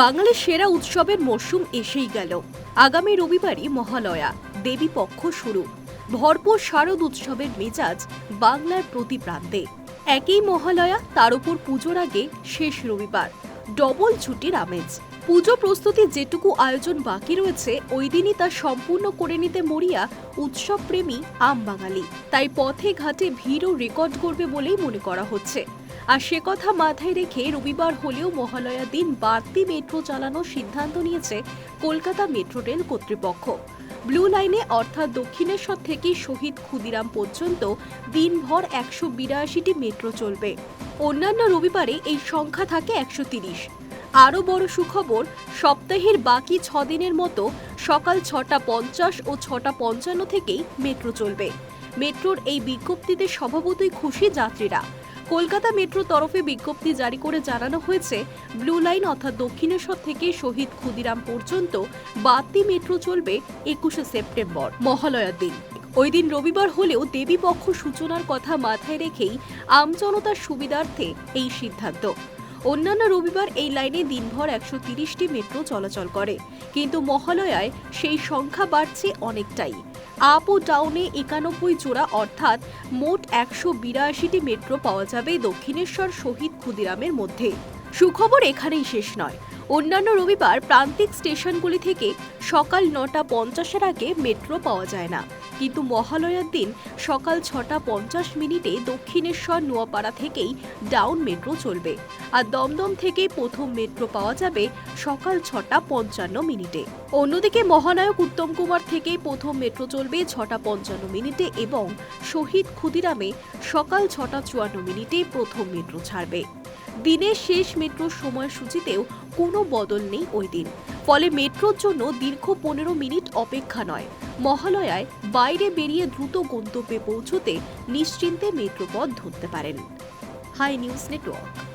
বাঙালির সেরা উৎসবের মরশুম এসেই গেল। আগামী রবিবারই মহালয়া, দেবী পক্ষ শুরু। ভরপুর শারদ উৎসবের মেজাজ বাংলার প্রতি প্রান্তে একই মহালয়া, তার উপর পুজোর আগে শেষ রবিবার। ডবল ছুটির আমেজ। পুজো প্রস্তুতি যেটুকু আয়োজন বাকি রয়েছে, ওই দিনই তা সম্পূর্ণ করে নিতে মরিয়া উৎসব প্রেমী আম বাঙালি তাই পথে ঘাটে ভিড়ও রেকর্ড করবে বলেই মনে করা হচ্ছে। আর সে কথা মাথায় রেখে রবিবার হলেও মহালয়া দিন বাড়তি মেট্রো চালানোর সিদ্ধান্ত নিয়েছে কলকাতা মেট্রো রেল কর্তৃপক্ষ। ব্লু লাইনে অর্থাৎ দক্ষিণেশ্বর থেকে শহীদ ক্ষুদিরাম পর্যন্ত দিনভর একশো বিরাশিটি মেট্রো চলবে। অন্যান্য রবিবারে এই সংখ্যা থাকে একশো তিরিশ। আরও বড় সুখবর, সপ্তাহের বাকি ছ দিনের মতো সকাল ছটা পঞ্চাশ ও ছটা পঞ্চান্ন থেকেই মেট্রো চলবে। মেট্রোর এই বিজ্ঞপ্তিতে স্বভাবতই খুশি যাত্রীরা। কলকাতা মেট্রো তরফে বিজ্ঞপ্তি জারি করে জানানো হয়েছে, ব্লু লাইন অর্থাৎ দক্ষিণেশ্বর থেকে শহীদ ক্ষুদিরাম পর্যন্ত বাড়তি মেট্রো চলবে একুশে সেপ্টেম্বর, মহালয়ার দিন। ওই দিন রবিবার হলেও দেবীপক্ষ সূচনার কথা মাথায় রেখেই আমজনতার সুবিধার্থে এই সিদ্ধান্ত। অন্যান্য রবিবার এই লাইনে দিনভর একশো তিরিশটি মেট্রো চলাচল করে। কিন্তু মহালয়ায় সেই সংখ্যা বাড়ছে অনেকটাই। আপ ও ডাউনে একানব্বই জোড়া অর্থাৎ মোট একশো বিরাশিটি মেট্রো পাওয়া যাবে দক্ষিণেশ্বর শহীদ ক্ষুদিরামের মধ্যে। সুখবর এখানেই শেষ নয়। অন্যান্য রবিবার প্রান্তিক স্টেশনগুলি থেকে সকাল নটা পঞ্চাশের আগে মেট্রো পাওয়া যায় না। কিন্তু মহালয়ার দিন সকাল ছটা পঞ্চাশ মিনিটে দক্ষিণেশ্বর নোয়াপাড়া থেকেই ডাউন মেট্রো চলবে আর দমদম থেকে প্রথম মেট্রো পাওয়া যাবে সকাল ছটা পঞ্চান্ন মিনিটে। অন্যদিকে মহানায়ক উত্তম কুমার থেকেই প্রথম মেট্রো চলবে ছটা পঞ্চান্ন মিনিটে এবং শহীদ ক্ষুদিরামে সকাল ছটা চুয়ান্ন মিনিটে প্রথম মেট্রো ছাড়বে। দিনের শেষ মেট্রোর সময়সূচিতেও কোনো বদল নেই ওই দিন। ফলে মেট্রোর জন্য দীর্ঘ পনেরো মিনিট অপেক্ষা নয়। মহালয়ায় বাইরে বেরিয়ে দ্রুত গন্তব্যে পৌঁছতে নিশ্চিন্তে মেট্রোপথ ধরতে পারেন। Hi news network.